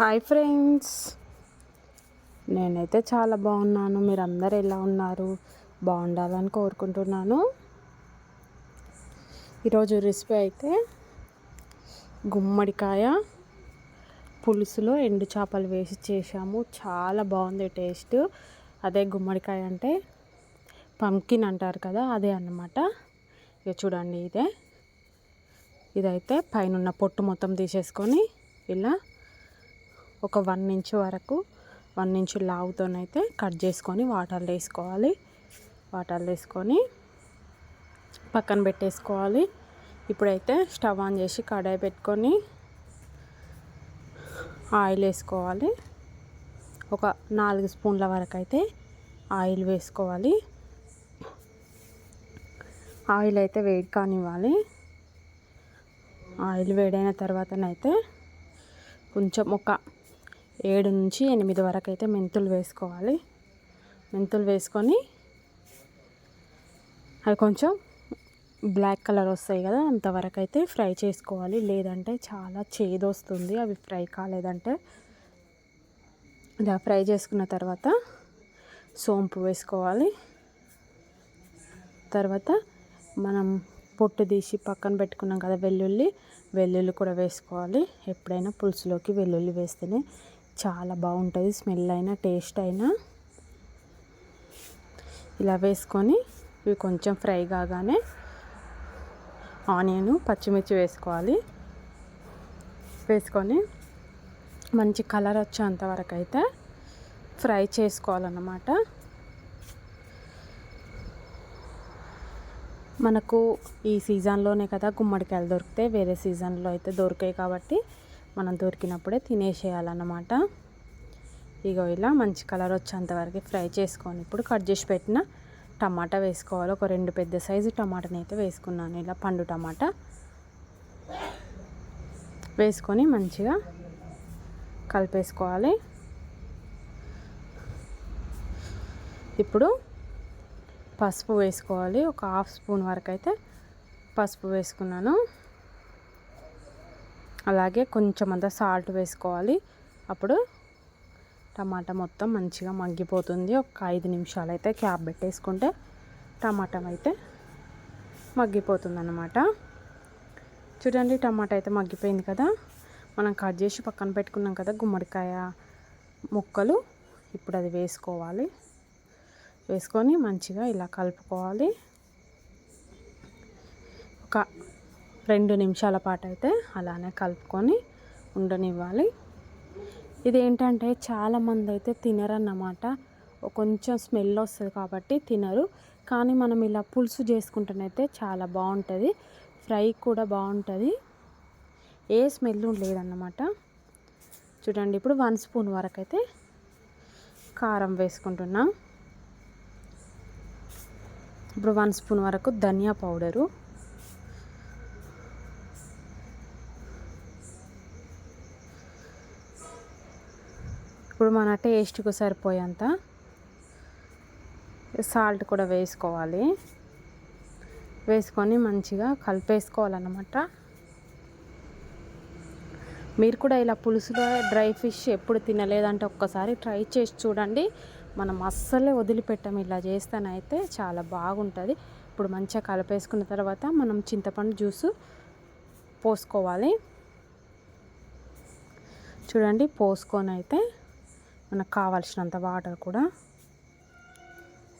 Hi friends. నేనైతే చాలా బాగున్నాను. మీరందరూ ఎలా ఉన్నారు? బాగుండాలని కోరుకుంటున్నాను. ఈరోజు రెసిపీ అయితే గుమ్మడికాయ పులుసులో ఎండు చేపలు వేసి చేసాము చాలా బాగుంది టేస్ట్. అదే గుమ్మడికాయ అంటే పంకిన్ అంటారు కదా అదే అన్నమాట. ఇక చూడండి ఇదే. ఇదైతే పైన పొట్టు మొత్తం తీసేసుకొని ఇలా ఒక వన్ ఇంచ్ వరకు వన్ ఇంచ్ లావుతోనైతే కట్ చేసుకొని వాటర్లో వేసుకోవాలి. వాటర్లో వేసుకొని పక్కన పెట్టేసుకోవాలి. ఇప్పుడైతే స్టవ్ ఆన్ చేసి కడాయి పెట్టుకొని ఆయిల్ వేసుకోవాలి. ఒక నాలుగు స్పూన్ల వరకు అయితే ఆయిల్ వేసుకోవాలి. ఆయిల్ అయితే వేడి కానివ్వాలి. ఆయిల్ వేడైన తర్వాతనైతే కొంచెం ఒక ఏడు నుంచి ఎనిమిది వరకు అయితే మెంతులు వేసుకోవాలి. మెంతులు వేసుకొని అవి కొంచెం బ్లాక్ కలర్ వస్తాయి కదా అంతవరకు అయితే ఫ్రై చేసుకోవాలి. లేదంటే చాలా చేదు వస్తుంది అవి ఫ్రై కాలేదంటే. ఇలా ఫ్రై చేసుకున్న తర్వాత సోంపు వేసుకోవాలి. తర్వాత మనం పొట్టు తీసి పక్కన పెట్టుకున్నాం కదా వెల్లుల్లి వెల్లుల్లి కూడా వేసుకోవాలి. ఎప్పుడైనా పులుసులోకి వెల్లుల్లి వేస్తేనే చాలా బాగుంటుంది. స్మెల్ అయినా టేస్ట్ అయినా. ఇలా వేసుకొని ఇవి కొంచెం ఫ్రై కాగానే ఆనియన్ పచ్చిమిర్చి వేసుకోవాలి. వేసుకొని మంచి కలర్ వచ్చేంత వరకు అయితే ఫ్రై చేసుకోవాలన్నమాట. మనకు ఈ సీజన్లోనే కదా గుమ్మడికాయలు దొరికితే వేరే సీజన్లో అయితే దొరికాయి కాబట్టి మనం దొరికినప్పుడే తినేసేయాలన్నమాట. ఇగో ఇలా మంచి కలర్ వచ్చేంత వరకు ఫ్రై చేసుకొని ఇప్పుడు కట్ చేసి పెట్టిన టమాటా వేసుకోవాలి. ఒక రెండు పెద్ద సైజు టమాటాని అయితే వేసుకున్నాను. ఇలా పండు టమాటా వేసుకొని మంచిగా కలిపేసుకోవాలి. ఇప్పుడు పసుపు వేసుకోవాలి. ఒక హాఫ్ స్పూన్ వరకు అయితే పసుపు వేసుకున్నాను. అలాగే కొంచెం అంతా సాల్ట్ వేసుకోవాలి. అప్పుడు టమాటా మొత్తం మంచిగా మగ్గిపోతుంది. ఒక ఐదు నిమిషాలు అయితే క్యాప్ పెట్టేసుకుంటే టమాటా అయితే మగ్గిపోతుంది అన్నమాట చూడండి టమాటా అయితే మగ్గిపోయింది కదా. మనం కట్ చేసి పక్కన పెట్టుకున్నాం కదా గుమ్మడికాయ ముక్కలు. ఇప్పుడు అది వేసుకోవాలి. వేసుకొని మంచిగా ఇలా కలుపుకోవాలి. ఒక రెండు నిమిషాల పాటు అయితే అలానే కలుపుకొని ఉండనివ్వాలి. ఇది ఏంటంటే చాలామంది అయితే తినరన్నమాట. కొంచెం స్మెల్ వస్తుంది కాబట్టి తినరు. కానీ మనం ఇలా పులుసు చేసుకుంటేనైతే చాలా బాగుంటుంది. ఫ్రై కూడా బాగుంటుంది. ఏ స్మెల్ లేదన్నమాట. చూడండి ఇప్పుడు వన్ స్పూన్ వరకు అయితే కారం వేసుకుంటున్నాం. ఇప్పుడు వన్ స్పూన్ వరకు ధనియా పౌడరు. ఇప్పుడు మన టేస్ట్కు సరిపోయేంత సాల్ట్ కూడా వేసుకోవాలి. వేసుకొని మంచిగా కలిపేసుకోవాలన్నమాట. మీరు కూడా ఇలా పులుసులో డ్రై ఫిష్ ఎప్పుడు తినలేదంటే ఒక్కసారి ట్రై చేసి చూడండి. మనం అస్సలే వదిలిపెట్టాము ఇలా చేస్తేనైతే చాలా బాగుంటుంది. ఇప్పుడు మంచిగా కలిపేసుకున్న తర్వాత మనం చింతపండు జ్యూసు పోసుకోవాలి. చూడండి పోసుకొని అయితే మనకు కావాల్సినంత వాటర్ కూడా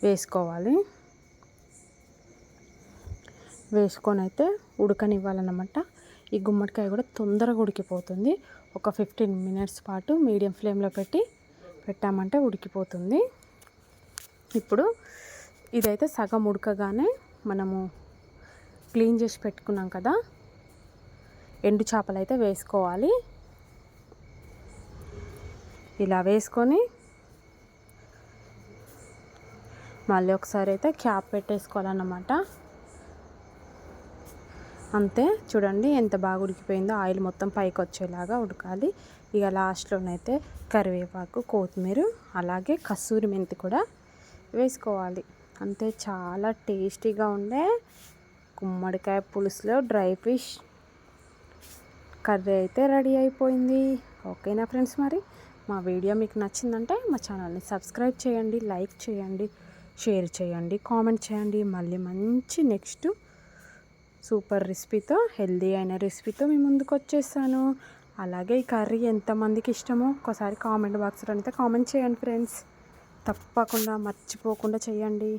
వేసుకోవాలి. వేసుకొని అయితే ఉడకనివ్వాలన్నమాట. ఈ గుమ్మడికాయ కూడా తొందరగా ఉడికిపోతుంది. ఒక ఫిఫ్టీన్ మినిట్స్ పాటు మీడియం ఫ్లేమ్లో పెట్టి పెట్టామంటే ఉడికిపోతుంది. ఇప్పుడు ఇదైతే సగం ఉడకగానే మనము క్లీన్ చేసి పెట్టుకున్నాం కదా. ఎండు చేపలు అయితే వేసుకోవాలి. ఇలా వేసుకొని మళ్ళీ ఒకసారి అయితే క్యాప్ పెట్టేసుకోవాలన్నమాట. అంతే చూడండి ఎంత బాగా ఉడికిపోయిందో ఆయిల్ మొత్తం పైకి వచ్చేలాగా ఉడకాలి. ఇక లాస్ట్లోనైతే కరివేపాకు కొత్తిమీర అలాగే కస్తూరి మెంతి కూడా వేసుకోవాలి. అంతే చాలా టేస్టీగా ఉండే గుమ్మడికాయ పులుసులో డ్రై ఫిష్. కర్రీ అయితే రెడీ అయిపోయింది. ఓకేనా ఫ్రెండ్స్ మరి? మా వీడియో మీకు నచ్చిందంటే మా ఛానల్ని సబ్స్క్రైబ్ చేయండి లైక్ చేయండి షేర్ చేయండి కామెంట్ చేయండి. మళ్ళీ మంచి నెక్స్ట్ సూపర్ రెసిపీతో హెల్దీ అయిన రెసిపీతో మీ ముందుకు వచ్చేసాను. అలాగే ఈ కర్రీ ఎంతమందికి ఇష్టమో ఒకసారి కామెంట్ బాక్స్లో అయితే కామెంట్ చేయండి ఫ్రెండ్స్. తప్పకుండా మర్చిపోకుండా చేయండి.